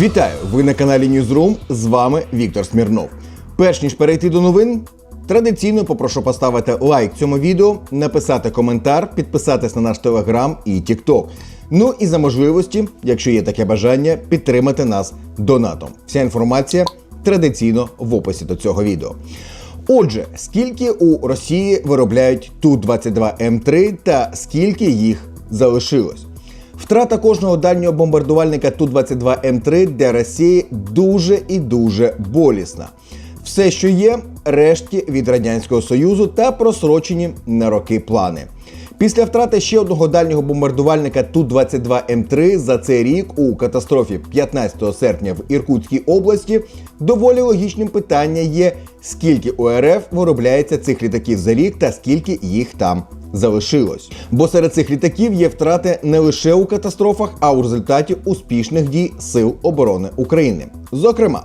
Вітаю! Ви на каналі Newsroom, З вами Віктор Смірнов. Перш ніж перейти до новин, традиційно попрошу поставити лайк цьому відео, написати коментар, підписатись на наш телеграм і тікток. Ну і за можливості, якщо є таке бажання, підтримати нас донатом. Вся інформація традиційно в описі до цього відео. Отже, скільки у Росії виробляють Ту-22М3 та скільки їх залишилось? Втрата кожного дальнього бомбардувальника Ту-22М3 для Росії дуже і дуже болісна. Все, що є, рештки від Радянського Союзу та просрочені на роки плани. Після втрати ще одного дальнього бомбардувальника Ту-22М3 за цей рік у катастрофі 15 серпня в Іркутській області доволі логічним питання є, скільки у РФ виробляється цих літаків за рік та скільки їх там залишилось. Бо серед цих літаків є втрати не лише у катастрофах, а у результаті успішних дій Сил оборони України. Зокрема,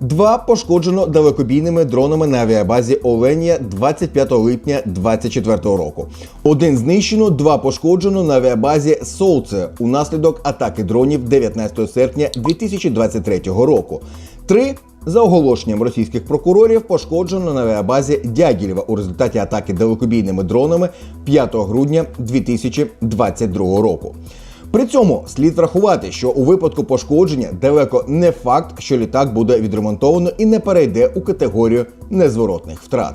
Два пошкоджено далекобійними дронами на авіабазі Оленія 25 липня 2024 року. Один знищено, два пошкоджено на авіабазі Солце унаслідок атаки дронів 19 серпня 2023 року. Три за оголошенням російських прокурорів пошкоджено на авіабазі Дягілєва у результаті атаки далекобійними дронами 5 грудня 2022 року. При цьому слід врахувати, що у випадку пошкодження далеко не факт, що літак буде відремонтовано і не перейде у категорію незворотних втрат.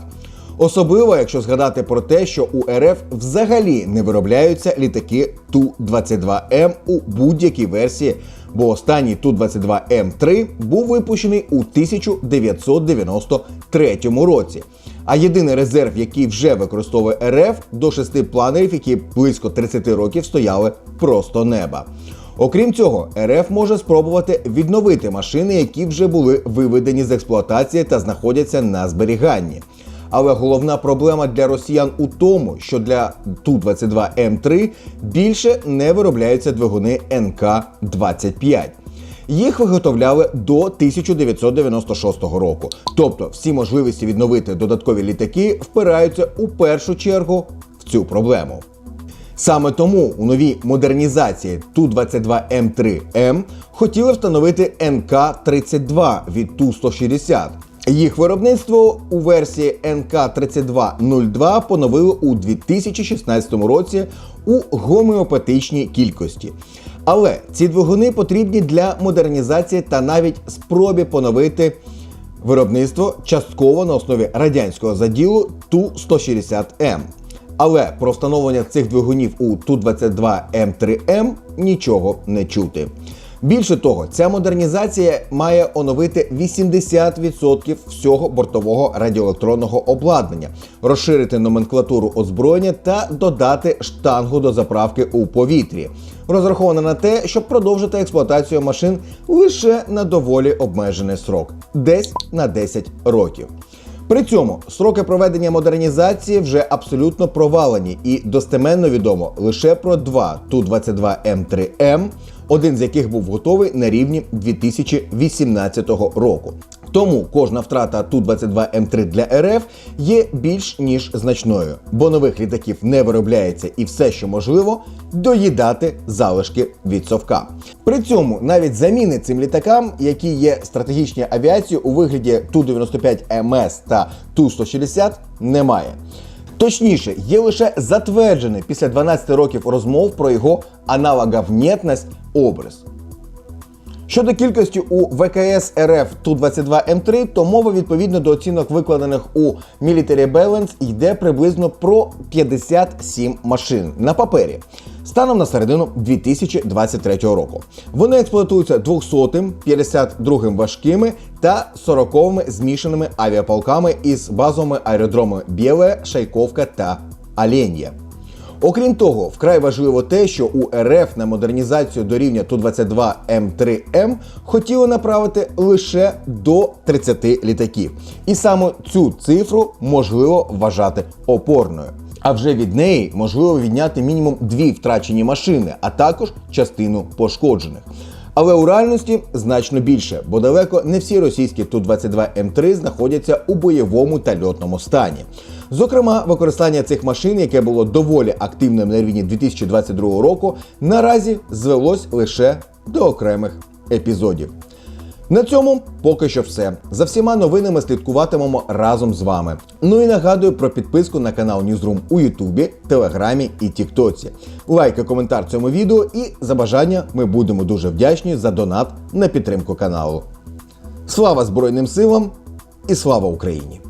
Особливо, якщо згадати про те, що у РФ взагалі не виробляються літаки Ту-22М у будь-якій версії, бо останній Ту-22М3 був випущений у 1993 році. А єдиний резерв, який вже використовує РФ, до шести планерів, які близько 30 років стояли просто неба. Окрім цього, РФ може спробувати відновити машини, які вже були виведені з експлуатації та знаходяться на зберіганні. Але головна проблема для росіян у тому, що для Ту-22М3 більше не виробляються двигуни НК-25. Їх виготовляли до 1996 року. Тобто всі можливості відновити додаткові літаки впираються у першу чергу в цю проблему. Саме тому у новій модернізації Ту-22М3М хотіли встановити НК-32 від Ту-160. Їх виробництво у версії НК-3202 поновили у 2016 році у гомеопатичній кількості. Але ці двигуни потрібні для модернізації та навіть спробі поновити виробництво частково на основі радянського заділу Ту-160М. Але про встановлення цих двигунів у Ту-22М3М нічого не чути. Більше того, ця модернізація має оновити 80% всього бортового радіоелектронного обладнання, розширити номенклатуру озброєння та додати штангу до заправки у повітрі. Розрахована на те, щоб продовжити експлуатацію машин лише на доволі обмежений срок десь на 10 років. При цьому сроки проведення модернізації вже абсолютно провалені, і достеменно відомо лише про два Ту-22М3М, один з яких був готовий на рівні 2018 року. Тому кожна втрата Ту-22М3 для РФ є більш ніж значною, бо нових літаків не виробляється і все, що можливо, доїдати залишки від совка. При цьому навіть заміни цим літакам, які є стратегічні авіації у вигляді Ту-95МС та Ту-160, немає. Точніше, є лише затверджений після 12 років розмов про його аналогавнєтність образ. Щодо кількості у ВКС РФ Ту-22М3, то мова відповідно до оцінок, викладених у Military Balance, йде приблизно про 57 машин на папері. Станом на середину 2023 року. Вони експлуатуються 200-м, 52-м важкими та 40-ми змішаними авіаполками із базовими аеродромами Біле, Шайковка та Ален'я. Окрім того, вкрай важливо те, що у РФ на модернізацію до рівня Ту-22М3М хотіли направити лише до 30 літаків. І саме цю цифру можливо вважати опорною. А вже від неї можливо відняти мінімум дві втрачені машини, а також частину пошкоджених. Але у реальності значно більше, бо далеко не всі російські Ту-22М3 знаходяться у бойовому та льотному стані. Зокрема, використання цих машин, яке було доволі активним на рівні 2022 року, наразі звелось лише до окремих епізодів. На цьому поки що все. За всіма новинами слідкуватимемо разом з вами. Ну і нагадую про підписку на канал Newsroom у Ютубі, Телеграмі і Тіктоці. Лайк і коментар цьому відео, і за бажання ми будемо дуже вдячні за донат на підтримку каналу. Слава Збройним силам і слава Україні!